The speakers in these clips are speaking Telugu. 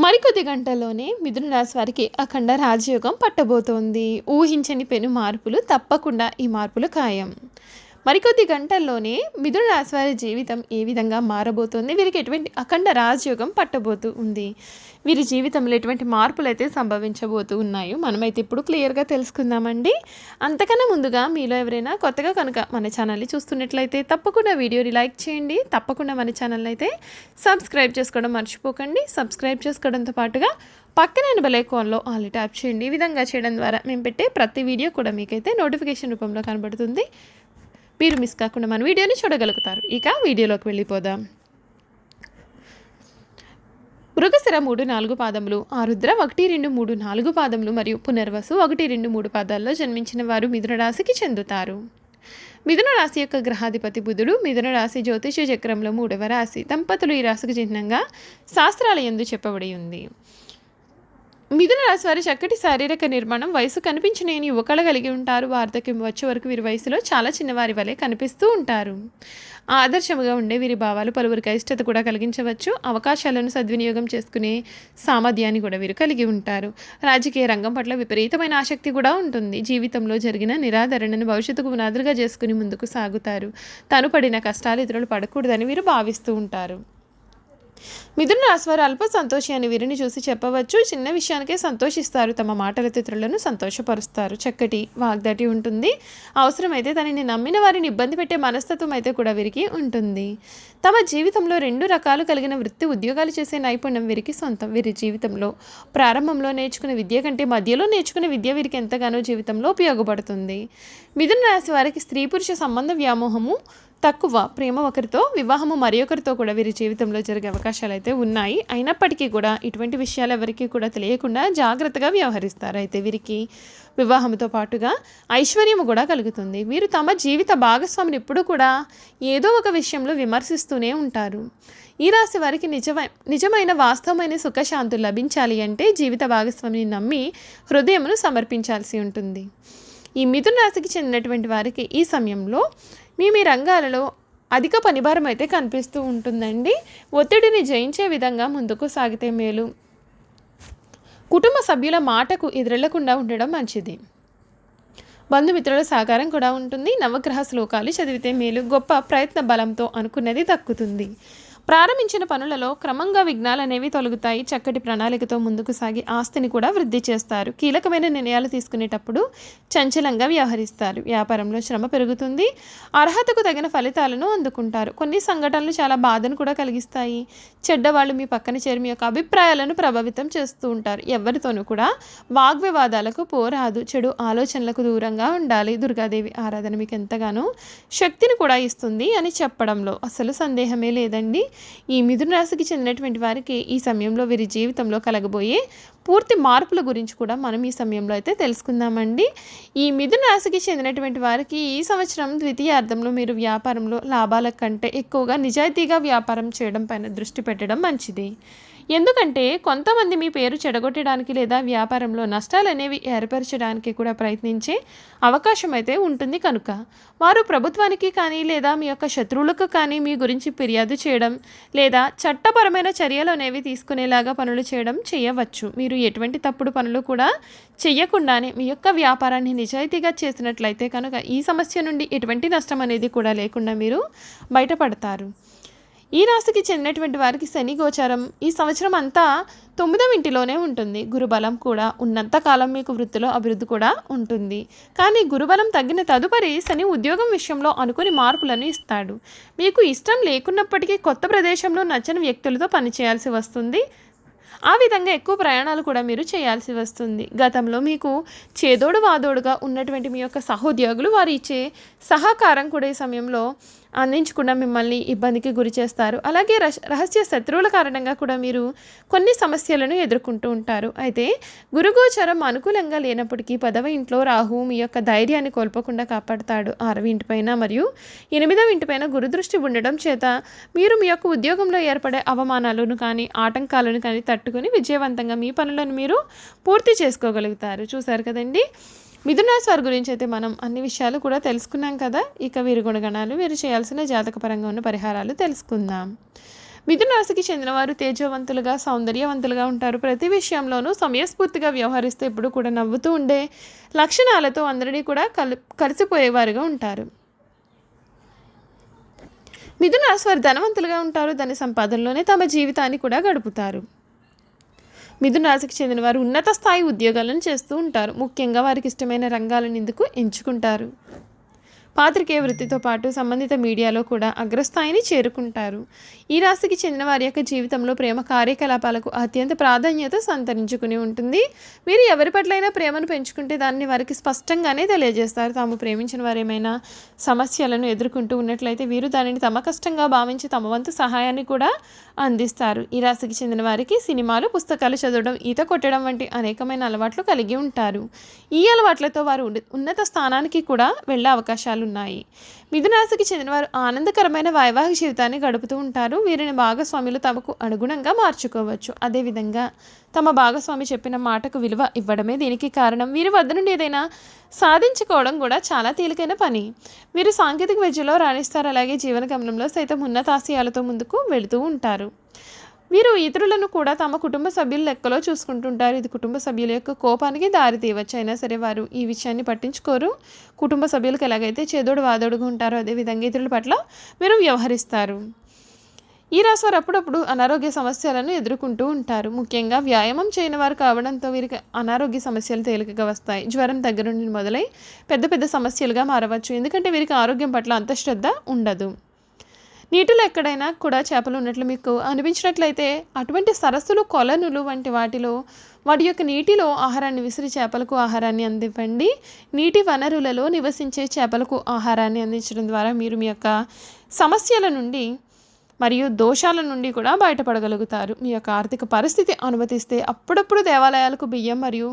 మరికొద్ది గంటల్లోనే మిథున రాశి వారికి అఖండ రాజయోగం పట్టబోతోంది. ఊహించని పెను మార్పులు తప్పకుండా ఈ మార్పులు ఖాయం. మరికొద్ది గంటల్లోనే మిథున రాశి వారి జీవితం ఏ విధంగా మారబోతుంది? వీరికి ఎటువంటి అఖండ రాజయోగం పట్టబోతూ ఉంది? వీరి జీవితంలో ఎటువంటి మార్పులు అయితే సంభవించబోతూ ఉన్నాయో మనమైతే ఇప్పుడు క్లియర్గా తెలుసుకుందామండి. అంతకన్నా ముందుగా మీలో ఎవరైనా కొత్తగా కనుక మన ఛానల్ని చూస్తున్నట్లయితే తప్పకుండా వీడియోని లైక్ చేయండి. తప్పకుండా మన ఛానల్ అయితే సబ్స్క్రైబ్ చేసుకోవడం మర్చిపోకండి. సబ్స్క్రైబ్ చేసుకోవడంతో పాటుగా పక్కన బెల్ ఐకాన్లో ఆల్ ట్యాప్ చేయండి. ఈ విధంగా చేయడం ద్వారా మేము పెట్టే ప్రతి వీడియో కూడా మీకైతే నోటిఫికేషన్ రూపంలో కనబడుతుంది. మీరు మిస్ కాకుండా మన వీడియోని చూడగలుగుతారు. ఇక వీడియోలోకి వెళ్ళిపోదాం. మృగశిర మూడు నాలుగు పాదములు ఆరుద్ర ఒకటి రెండు మూడు నాలుగు పాదములు మరియు పునర్వసు ఒకటి రెండు మూడు పాదాల్లో జన్మించిన వారు మిథున రాశికి చెందుతారు. మిథున రాశి యొక్క గ్రహాధిపతి బుధుడు మిథున రాశి జ్యోతిష చక్రంలో మూడవ రాశి దంపతులు ఈ రాశికి చిహ్నంగా శాస్త్రాలయందు చెప్పబడి ఉంది. మిథున రాశి వారి చక్కటి శారీరక నిర్మాణం వయసు కనిపించిన యువకళ కలిగి ఉంటారు. వార్ధక్యం వచ్చే వరకు వీరి వయసులో చాలా చిన్నవారి వలె కనిపిస్తూ ఉంటారు. ఆదర్శముగా ఉండే వీరి భావాలు పలువురికి అయిష్టత కూడా కలిగించవచ్చు. అవకాశాలను సద్వినియోగం చేసుకునే సామర్థ్యాన్ని కూడా వీరు కలిగి ఉంటారు. రాజకీయ రంగం పట్ల విపరీతమైన ఆసక్తి కూడా ఉంటుంది. జీవితంలో జరిగిన నిరాదరణను భవిష్యత్తుకు పునాదులుగా చేసుకుని ముందుకు సాగుతారు. తను పడిన కష్టాలు ఇతరులు పడకూడదని వీరు భావిస్తూ ఉంటారు. మిథున రాశివారు అల్ప సంతోషి అని వీరిని చూసి చెప్పవచ్చు. చిన్న విషయానికే సంతోషిస్తారు. తమ మాటల ఇతరులను సంతోషపరుస్తారు. చక్కటి వాగ్దాటి ఉంటుంది. అవసరమైతే తనని నమ్మిన వారిని ఇబ్బంది పెట్టే మనస్తత్వం అయితే కూడా వీరికి ఉంటుంది. తమ జీవితంలో రెండు రకాలు కలిగిన వృత్తి ఉద్యోగాలు చేసే నైపుణ్యం వీరికి సొంతం. వీరి జీవితంలో ప్రారంభంలో నేర్చుకునే విద్య కంటే మధ్యలో నేర్చుకునే విద్య వీరికి ఎంతగానో జీవితంలో ఉపయోగపడుతుంది. మిథున రాశి వారికి స్త్రీ పురుష సంబంధ వ్యామోహము తక్కువ ప్రేమ ఒకరితో వివాహము మరి ఒకరితో కూడా వీరి జీవితంలో జరిగే అవకాశాలు అయితే ఉన్నాయి. అయినప్పటికీ కూడా ఇటువంటి విషయాలు ఎవరికి కూడా తెలియకుండా జాగ్రత్తగా వ్యవహరిస్తారు. అయితే వీరికి వివాహంతో పాటుగా ఐశ్వర్యము కూడా కలుగుతుంది. వీరు తమ జీవిత భాగస్వామిని ఎప్పుడు కూడా ఏదో ఒక విషయంలో విమర్శిస్తూనే ఉంటారు. ఈ రాశి వారికి నిజమై నిజమైన వాస్తవమైన సుఖశాంతులు లభించాలి అంటే జీవిత భాగస్వామిని నమ్మి హృదయమును సమర్పించాల్సి ఉంటుంది. ఈ మిథున రాశికి చెందినటువంటి వారికి ఈ సమయంలో మీ మీ రంగాలలో అధిక పనిభారం అయితే కనిపిస్తూ ఉంటుందండి. ఒత్తిడిని జయించే విధంగా ముందుకు సాగితే మేలు. కుటుంబ సభ్యుల మాటకు ఎదురెళ్ళకుండా ఉండడం మంచిది. బంధుమిత్రుల సహకారం కూడా ఉంటుంది. నవగ్రహ శ్లోకాలు చదివితే మేలు. గొప్ప ప్రయత్న బలంతో అనుకున్నది దక్కుతుంది. ప్రారంభించిన పనులలో క్రమంగా విఘ్నాలు అనేవి తొలగుతాయి. చక్కటి ప్రణాళికతో ముందుకు సాగి ఆస్తిని కూడా వృద్ధి చేస్తారు. కీలకమైన నిర్ణయాలు తీసుకునేటప్పుడు చంచలంగా వ్యవహరిస్తారు. వ్యాపారంలో శ్రమ పెరుగుతుంది. అర్హతకు తగిన ఫలితాలను అందుకుంటారు. కొన్ని సంఘటనలు చాలా బాధను కూడా కలిగిస్తాయి. చెడ్డవాళ్ళు మీ పక్కన చేరి మీ యొక్క అభిప్రాయాలను ప్రభావితం చేస్తూ ఉంటారు. ఎవరితోనూ కూడా వాగ్వివాదాలకు పోరాదు. చెడు ఆలోచనలకు దూరంగా ఉండాలి. దుర్గాదేవి ఆరాధన మీకు ఎంతగానో శక్తిని కూడా ఇస్తుంది అని చెప్పడంలో అసలు సందేహమే లేదండి. ఈ మిథున రాశికి చెందినటువంటి వారికి ఈ సమయంలో వీరి జీవితంలో కలగబోయే పూర్తి మార్పుల గురించి కూడా మనం ఈ సమయంలో అయితే తెలుసుకుందామండి. ఈ మిథున రాశికి చెందినటువంటి వారికి ఈ సంవత్సరం ద్వితీయార్థంలో మీరు వ్యాపారంలో లాభాల కంటే ఎక్కువగా నిజాయితీగా వ్యాపారం చేయడం పైన దృష్టి పెట్టడం మంచిది. ఎందుకంటే కొంతమంది మీ పేరు చెడగొట్టడానికి లేదా వ్యాపారంలో నష్టాలు అనేవి ఏర్పరచడానికి కూడా ప్రయత్నించే అవకాశం అయితే ఉంటుంది కనుక. వారు ప్రభుత్వానికి కానీ లేదా మీ యొక్క శత్రువులకు కానీ మీ గురించి ఫిర్యాదు చేయడం లేదా చట్టపరమైన చర్యలు అనేవి తీసుకునేలాగా పనులు చేయడం చేయవచ్చు. మీరు ఎటువంటి తప్పుడు పనులు కూడా చేయకుండానే మీ యొక్క వ్యాపారాన్ని నిజాయితీగా చేసినట్లయితే కనుక ఈ సమస్య నుండి ఎటువంటి నష్టం అనేది కూడా లేకుండా మీరు బయటపడతారు. ఈ రాశికి చెందినటువంటి వారికి శని గోచారం ఈ సంవత్సరం అంతా తొమ్మిదవ ఇంటిలోనే ఉంటుంది. గురుబలం కూడా ఉన్నంత కాలం మీకు వృత్తిలో అభివృద్ధి కూడా ఉంటుంది. కానీ గురుబలం తగ్గిన తదుపరి శని ఉద్యోగం విషయంలో అనుకుని మార్పులను ఇస్తాడు. మీకు ఇష్టం లేకున్నప్పటికీ కొత్త ప్రదేశంలో నచ్చని వ్యక్తులతో పనిచేయాల్సి వస్తుంది. ఆ విధంగా ఎక్కువ ప్రయాణాలు కూడా మీరు చేయాల్సి వస్తుంది. గతంలో మీకు చేదోడు వాదోడుగా ఉన్నటువంటి మీ యొక్క సహోద్యోగులు వారు ఇచ్చే సహకారం కూడా ఈ సమయంలో అందించకుండా మిమ్మల్ని ఇబ్బందికి గురి చేస్తారు. అలాగే రహస్య శత్రువుల కారణంగా కూడా మీరు కొన్ని సమస్యలను ఎదుర్కొంటూ ఉంటారు. అయితే గురుగోచరం అనుకూలంగా లేనప్పటికీ పదవ ఇంట్లో రాహు మీ యొక్క ధైర్యాన్ని కోల్పోకుండా కాపాడుతాడు. ఆరవ ఇంటిపైన మరియు ఎనిమిదవ ఇంటిపైన గురుదృష్టి ఉండడం చేత మీరు మీ యొక్క ఉద్యోగంలో ఏర్పడే అవమానాలను కానీ ఆటంకాలను కానీ తట్టుకొని విజయవంతంగా మీ పనులను మీరు పూర్తి చేసుకోగలుగుతారు. చూసారు కదండి? మిథున వారి గురించి అయితే మనం అన్ని విషయాలు కూడా తెలుసుకున్నాం కదా. ఇక వీరి గుణగణాలు వీరు చేయాల్సిన జాతకపరంగా ఉన్న పరిహారాలు తెలుసుకుందాం. మిథున రాశికి చెందినవారు తేజవంతులుగా సౌందర్యవంతులుగా ఉంటారు. ప్రతి విషయంలోనూ సమయస్ఫూర్తిగా వ్యవహరిస్తే ఎప్పుడు కూడా నవ్వుతూ ఉండే లక్షణాలతో అందరినీ కూడా కలి కలిసిపోయేవారుగా ఉంటారు. మిథున రాశి వారు ధనవంతులుగా ఉంటారు. దాని సంపాదనలోనే తమ జీవితాన్ని కూడా గడుపుతారు. మిథున రాశికి చెందిన వారు ఉన్నత స్థాయి ఉద్యోగాలను చేస్తూ ఉంటారు. ముఖ్యంగా వారికి ఇష్టమైన రంగాలను ఇందుకు ఎంచుకుంటారు. పాత్రికేయ వృత్తితో పాటు సంబంధిత మీడియాలో కూడా అగ్రస్థాయిని చేరుకుంటారు. ఈ రాశికి చెందిన వారి యొక్క జీవితంలో ప్రేమ కార్యకలాపాలకు అత్యంత ప్రాధాన్యత సంతరించుకుని ఉంటుంది. మీరు ఎవరి పట్లైనా ప్రేమను పెంచుకుంటే దాన్ని వారికి స్పష్టంగానే తెలియజేస్తారు. తాము ప్రేమించిన వారు ఏమైనా సమస్యలను ఎదుర్కొంటూ ఉన్నట్లయితే వీరు దానిని తమ కష్టంగా భావించి తమ వంతు సహాయాన్ని కూడా అందిస్తారు. ఈ రాశికి చెందిన వారికి సినిమాలు పుస్తకాలు చదవడం ఈత కొట్టడం వంటి అనేకమైన అలవాట్లు కలిగి ఉంటారు. ఈ అలవాట్లతో వారు ఉన్నత స్థానానికి కూడా వెళ్ళే అవకాశాలు ఉన్నాయి. మిథున రాశికి ఆనందకరమైన వైవాహిక జీవితాన్ని గడుపుతూ ఉంటారు. వీరిని భాగస్వాములు తమకు అనుగుణంగా మార్చుకోవచ్చు. అదేవిధంగా తమ భాగస్వామి చెప్పిన మాటకు విలువ ఇవ్వడమే దీనికి కారణం. వీరి వద్ద నుండి ఏదైనా సాధించుకోవడం కూడా చాలా తేలికైన పని. వీరు సాంకేతిక విద్యలో రాణిస్తారు. అలాగే జీవన గమనంలో సైతం ఉన్నతాశయాలతో ముందుకు వెళుతూ ఉంటారు. వీరు ఇతరులను కూడా తమ కుటుంబ సభ్యుల లెక్కలో చూసుకుంటుంటారు. ఇది కుటుంబ సభ్యుల యొక్క కోపానికి దారి తీయవచ్చు అయినా సరే వారు ఈ విషయాన్ని పట్టించుకోరు. కుటుంబ సభ్యులకు ఎలాగైతే చేదోడు వాదోడుగా ఉంటారో అదేవిధంగా ఇతరుల పట్ల వీరు వ్యవహరిస్తారు. ఈ రాశి వారు అప్పుడప్పుడు అనారోగ్య సమస్యలను ఎదుర్కొంటూ ఉంటారు. ముఖ్యంగా వ్యాయామం చేయని వారు కావడంతో వీరికి అనారోగ్య సమస్యలు తేలికగా వస్తాయి. జ్వరం దగ్గర నుండి మొదలై పెద్ద పెద్ద సమస్యలుగా మారవచ్చు. ఎందుకంటే వీరికి ఆరోగ్యం పట్ల అంత శ్రద్ధ ఉండదు. నీటిలో ఎక్కడైనా కూడా చేపలు ఉన్నట్లు మీకు అనిపించినట్లయితే అటువంటి సరస్సులు కొలనులు వంటి వాటిలో వాటి యొక్క నీటిలో ఆహారాన్ని విసిరి చేపలకు ఆహారాన్ని అందివ్వండి. నీటి వనరులలో నివసించే చేపలకు ఆహారాన్ని అందించడం ద్వారా మీరు మీ యొక్క సమస్యల నుండి మరియు దోషాల నుండి కూడా బయటపడగలుగుతారు. మీ యొక్క ఆర్థిక పరిస్థితి అనుమతిస్తే అప్పుడప్పుడు దేవాలయాలకు బియ్యం మరియు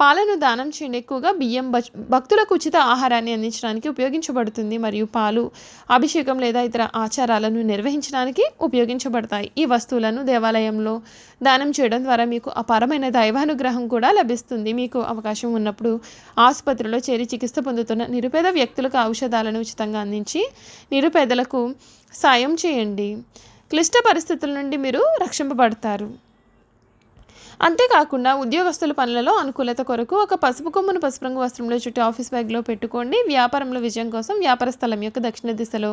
పాలను దానం చేయండి ఎక్కువగా బియ్యం బచ్- భక్తులకు ఉచిత ఆహారాన్ని అందించడానికి ఉపయోగించబడుతుంది. మరియు పాలు అభిషేకం లేదా ఇతర ఆచారాలను నిర్వహించడానికి ఉపయోగించబడతాయి. ఈ వస్తువులను దేవాలయంలో దానం చేయడం ద్వారా మీకు అపారమైన దైవానుగ్రహం కూడా లభిస్తుంది. మీకు అవకాశం ఉన్నప్పుడు ఆసుపత్రిలో చేరి చికిత్స పొందుతున్న నిరుపేద వ్యక్తులకు ఔషధాలను ఉచితంగా అందించి నిరుపేదలకు సాయం చేయండి. క్లిష్ట పరిస్థితుల నుండి మీరు రక్షింపబడతారు. అంతేకాకుండా ఉద్యోగస్తుల పనులలో అనుకూలత కొరకు ఒక పసుపు కొమ్మును పసుపు రంగు వస్త్రంలో చుట్టి ఆఫీస్ బ్యాగ్లో పెట్టుకోండి. వ్యాపారంలో విజయం కోసం వ్యాపార స్థలం యొక్క దక్షిణ దిశలో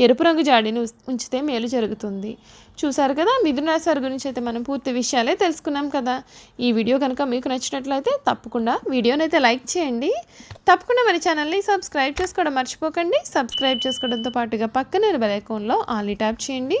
ఎరుపు రంగు జాడీని ఉంచితే మేలు జరుగుతుంది. చూసారు కదా? మిథున రాశి వారి గురించి అయితే మనం పూర్తి విషయాలే తెలుసుకున్నాం కదా. ఈ వీడియో కనుక మీకు నచ్చినట్లయితే తప్పకుండా వీడియోని అయితే లైక్ చేయండి. తప్పకుండా మన ఛానల్ని సబ్స్క్రైబ్ చేసుకోవడం మర్చిపోకండి. సబ్స్క్రైబ్ చేసుకోవడంతో పాటుగా పక్కన బెల్ ఐకాన్లో ఆల్ ట్యాప్ చేయండి.